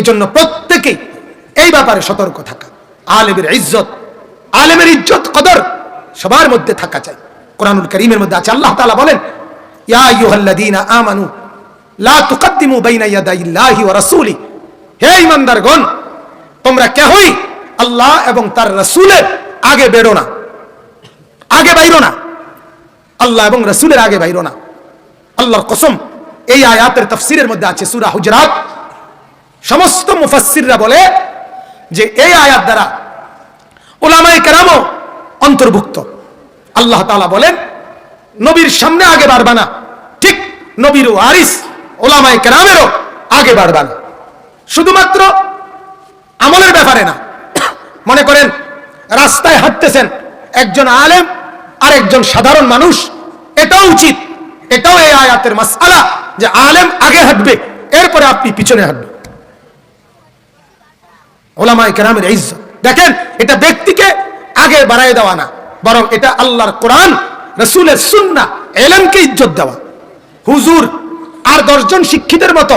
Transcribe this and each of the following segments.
এজন্য প্রত্যেকে এই ব্যাপারে সতর্ক থাকা। আলেমের ইজ্জত আলেমের ইজ্জত কদর সবার মধ্যে থাকা চাই। কোরআনুল করিমের মধ্যে আছে, আল্লাহ তাআলা বলেন আইয়ুহাল্লাযীনা আমানু লা তুকদ্দিমু বাইনা ইয়াদাইল্লাহি ওয়া রাসূলি। হে ঈমানদারগণ, তোমরা কেহই আল্লাহ এবং তার রাসূলের আগে বেরো না, আগে বাইরো না। আল্লাহ এবং রাসূলের আগে বাইরো না। আল্লাহর কসম, এই আয়াতের তাফসীরের মধ্যে আছে সূরা হুজরাত। সমস্ত মুফাসসিররা বলে যে এই আয়াত দ্বারা ওলামায়ে কেরামও অন্তর্ভুক্ত। আল্লাহ তাআলা বলেন, নবীর সামনে আগে বাড়বা না। ঠিক নবীর ওয়ারিস ওলামায়ে কেরামেরও আগে বাড়বা না। শুধুমাত্র আমলের ব্যাপারে না। মনে করেন, রাস্তায় হাঁটতেছেন একজন আলেম আর একজন সাধারণ মানুষ, এটাও উচিত, এটাও এই আয়াতের মাসআলা যে আলেম আগে হাঁটবে, এরপরে আপনি পিছনে হাঁটবেন। ওলামাই কেরামের ইজ্জত। দেখেন, এটা ব্যক্তিকে আগে বাড়াই দেওয়া না, বরং এটা আল্লাহর কোরআন, রসুলের সুন্না এলেমকে ইজ্জত দেওয়া। হুজুর আর দশজন শিক্ষিতের মতো,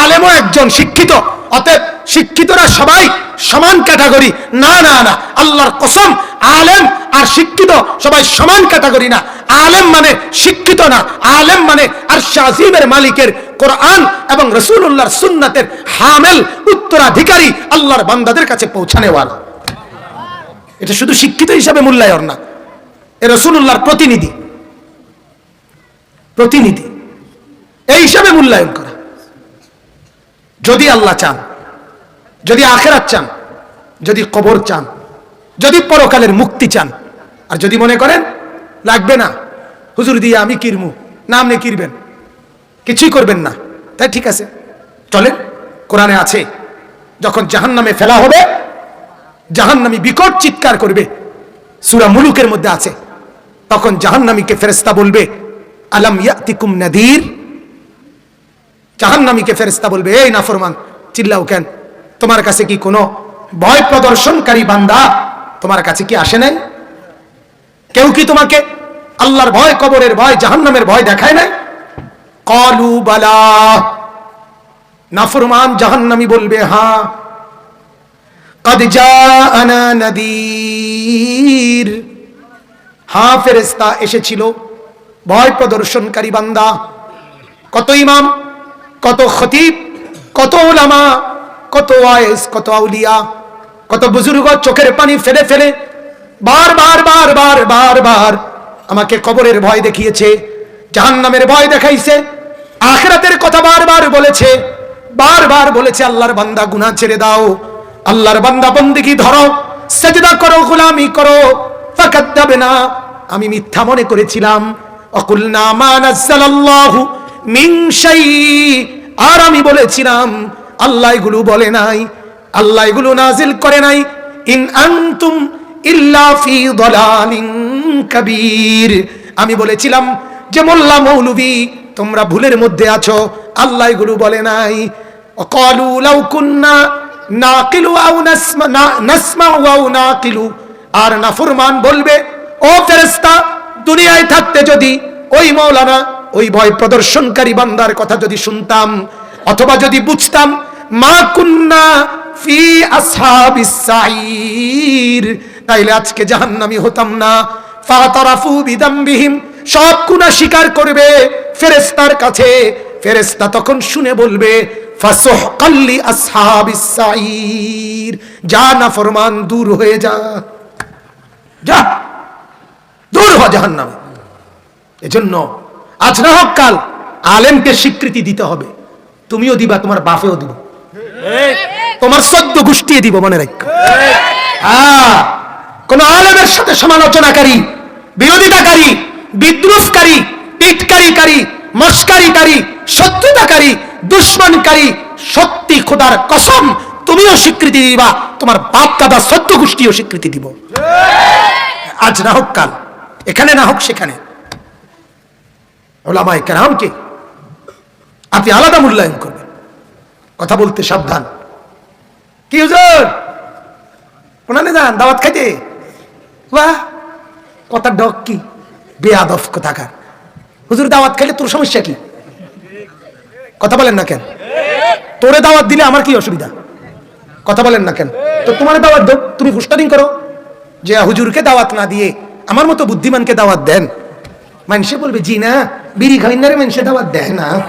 আলেমও একজন শিক্ষিত, অতএব শিক্ষিতরা সবাই সমান ক্যাটাগরি। না না না, আল্লাহর কসম, আলেম আর শিক্ষিত সবাই সমান ক্যাটাগরি না। আলেম মানে শিক্ষিত না, আলেম মানে আর শাহিমের মালিকের কোরআন এবং রসুল্লাহর সুন্নাতের হামেল, উত্তরাধিকারী, আল্লাহর বান্দাদের কাছে পৌঁছানেওয়ালা। এটা শুধু শিক্ষিত হিসাবে মূল্যায়ন না, এ রসুল্লাহর প্রতিনিধি। প্রতিনিধি। এই হিসাবে মূল্যায়ন করা। যদি আল্লাহ চান যদি আখেরাত চান, যদি কবর চান, যদি পরকালের মুক্তি চান, আর যদি মনে করেন, লাগবে না, হুজুর দিয়ে আমি কিরমু না আপনি কিরবেন, কিছুই করবেন না, তাই ঠিক আছে, চলেন, কোরআনে আছে, যখন জাহান নামে ফেলা হবে, জাহান্নামী বিকট চিৎকার করবে, সুরা মুলুকের মধ্যে আছে, তখন জাহান্নামীকে ফেরেস্তা বলবে, আলাম ইয়াতিকুম নাদির? জাহান্নামীকে ফেরেস্তা বলবে, এই নাফরমান, চিল্লাও কেন? তোমার কাছে কি কোনো ভয় প্রদর্শনকারী বান্দা তোমার কাছে কি আসে নাই? কেউ কি তোমাকে আল্লাহর ভয়, কবরের ভয়, জাহান্নামের ভয় দেখায় নাই? কলু বালা। নাফরমান জাহান্নামি বলবে হ্যাঁ কদ আনা নদীর। হা ফেরেস্তা এসেছিল, ভয় প্রদর্শনকারী বান্দা। কত ইমাম, কত খতিব, কত ওলামা কত ওয়াইস কত আউলিয়া, কত বুজুর্গ চোখের পানি ফেলে ফেলে, বার বার বার বার বার বার আমাকে কবরের ভয় দেখিয়েছে, জাহান্নামের ভয় দেখাইছে, আখরাতের কথা বারবার বলেছে বারবার বলেছে, আল্লাহর বান্দা গুনাহ ছেড়ে দাও, আল্লাহর বান্দা বন্দিগি ধরো, সেজদা করো, গোলামি করো ফাকাত যাবে না আমি মিথ্যা মনে করেছিলাম, অকুলনা মা নাযালাল্লাহু মিন শাই আর আমি বলেছিলাম আল্লাহ এগুলো বলে নাই, আল্লাহ এগুলো নাজিল করে নাই। ইন আনতুম ইল্লা ফি দলালিন কাবীর। আমি বলেছিলাম যে, মোল্লা মৌলবি, তোমরা ভুলের মধ্যে আছো, আল্লাহ এগুলো বলে নাই। অকলু লাউ কুন্না নাকিলু আও নাসমা নাসমা না নাকিলু। আর নাফরমান বলবে, ও ফেরেস্তা দুনিয়ায় থাকতে যদি ওই মৌলানা, ওই ভয় প্রদর্শনকারী বান্দার কথা যদি শুনতাম, অথবা যদি বুঝতাম মা কুন্না ফি আসহাবিস তাইলে আজকে জাহান্নামী হতাম না। ফাতারাফু বিদামবিহিম, সব গুনাহ স্বীকার করবে ফেরেশতার কাছে। ফেরেশতা তখন শুনে বলবে ফাসহকাল্লি আসহাবিস যা না ফরমান, দূর হয়ে যা। যা, দূর হ জাহান্নামে। এজন্য আজ না হোক কাল, আলেমকে স্বীকৃতি দিতে হবে। তুমিও দিবা, তোমার বাপেও দিব। তোমার সদ্য গোষ্ঠী দিব, মনে রাখ। হ্যাঁ কোন আলেমের সাথে সমালোচনাকারী, বিরোধিতাকারী বিদ্রুপকারী টিটকারীকারী মস্কারিকারী, শত্রুতাকারী, দুশ্মনকারী, সত্যি খোদার কসম, তুমিও স্বীকৃতি দিবা, তোমার বাপ দাদা সত্য গোষ্ঠীও স্বীকৃতি দিব। আজ না হোক কাল, এখানে না হোক সেখানে। ওলামায় কেরামকে আপনি আলাদা মূল্যায়ন করবেন কথা বলতে সাবধান। কি হুজুর? ওনানে যান, দাওয়াত খাইতে। বাহ, কথা ডক কি? বেয়াদফ কোথাকার। হুজুর, দাওয়াত খাইলে তোর সমস্যা কি? কথা বলেন না কেন? তোরে দাওয়াত দিলে আমার কি অসুবিধা? কথা বলেন না কেন? তো তোমার দাওয়াত দাও তুমি ফুস্টারিং করো। যে হুজুরকে দাওয়াত না দিয়ে আমার মতো বুদ্ধিমানকে দাওয়াত দেন। মানুষে বলবে, জি না, বিড়ি খাইনারে মানুষে দাওয়াত দেয় না।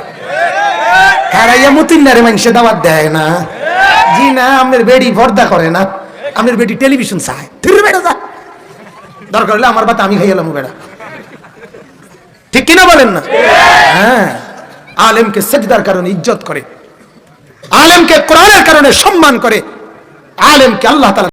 আমার বাতা আমি বেড়া। ঠিক বলেন না? হ্যাঁ। আলেমকে কারণে ইজ্জত করে। আলেমকে কোরআনের কারণে সম্মান করে। আলেমকে আল্লাহ তাআলা